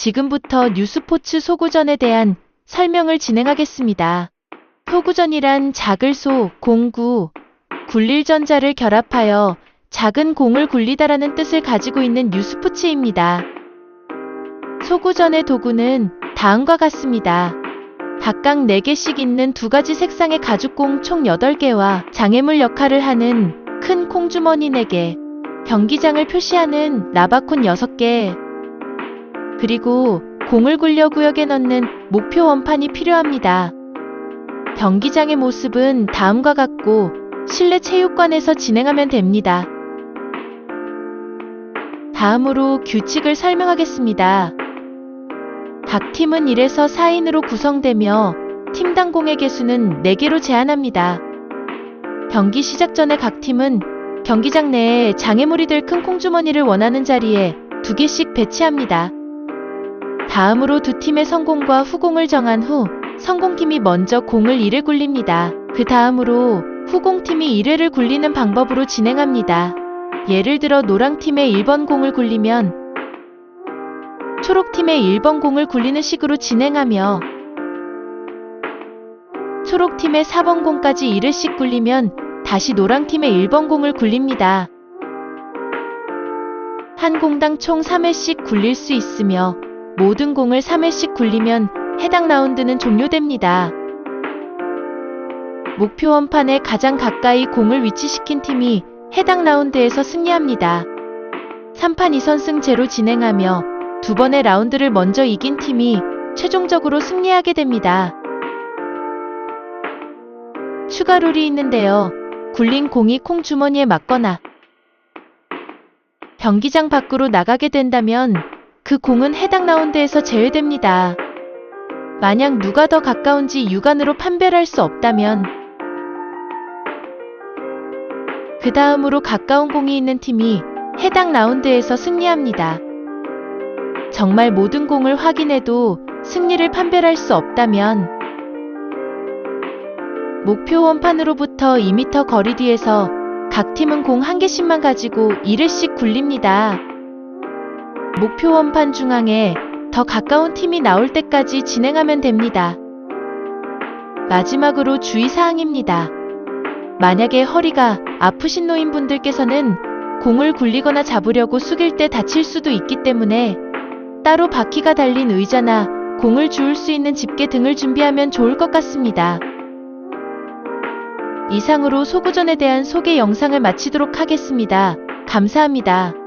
지금부터 뉴스포츠 소구전에 대한 설명을 진행하겠습니다. 소구전이란 작을 소, 공구, 굴릴 전자를 결합하여 작은 공을 굴리다라는 뜻을 가지고 있는 뉴스포츠입니다. 소구전의 도구는 다음과 같습니다. 각각 4개씩 있는 두 가지 색상의 가죽공 총 8개와 장애물 역할을 하는 큰 콩주머니 4개, 경기장을 표시하는 라바콘 6개, 그리고 공을 굴려 구역에 넣는 목표 원판이 필요합니다. 경기장의 모습은 다음과 같고 실내 체육관에서 진행하면 됩니다. 다음으로 규칙을 설명하겠습니다. 각 팀은 1에서 4인으로 구성되며 팀당 공의 개수는 4개로 제한합니다. 경기 시작 전에 각 팀은 경기장 내에 장애물이 될 큰 콩주머니를 원하는 자리에 2개씩 배치합니다. 다음으로 두 팀의 성공과 후공을 정한 후 성공팀이 먼저 공을 1회 굴립니다. 그 다음으로 후공팀이 1회를 굴리는 방법으로 진행합니다. 예를 들어 노랑팀의 1번 공을 굴리면 초록팀의 1번 공을 굴리는 식으로 진행하며 초록팀의 4번 공까지 1회씩 굴리면 다시 노랑팀의 1번 공을 굴립니다. 한 공당 총 3회씩 굴릴 수 있으며 모든 공을 3회씩 굴리면 해당 라운드는 종료됩니다. 목표 원판에 가장 가까이 공을 위치시킨 팀이 해당 라운드에서 승리합니다. 3판 2선승 제로 진행하며 두 번의 라운드를 먼저 이긴 팀이 최종적으로 승리하게 됩니다. 추가 룰이 있는데요. 굴린 공이 콩 주머니에 맞거나 경기장 밖으로 나가게 된다면 그 공은 해당 라운드에서 제외됩니다. 만약 누가 더 가까운지 육안으로 판별할 수 없다면 그 다음으로 가까운 공이 있는 팀이 해당 라운드에서 승리합니다. 정말 모든 공을 확인해도 승리를 판별할 수 없다면 목표 원판으로부터 2m 거리 뒤에서 각 팀은 공 한 개씩만 가지고 1회씩 굴립니다. 목표 원판 중앙에 더 가까운 팀이 나올 때까지 진행하면 됩니다. 마지막으로 주의사항입니다. 만약에 허리가 아프신 노인분들께서는 공을 굴리거나 잡으려고 숙일 때 다칠 수도 있기 때문에 따로 바퀴가 달린 의자나 공을 주울 수 있는 집게 등을 준비하면 좋을 것 같습니다. 이상으로 소구전에 대한 소개 영상을 마치도록 하겠습니다. 감사합니다.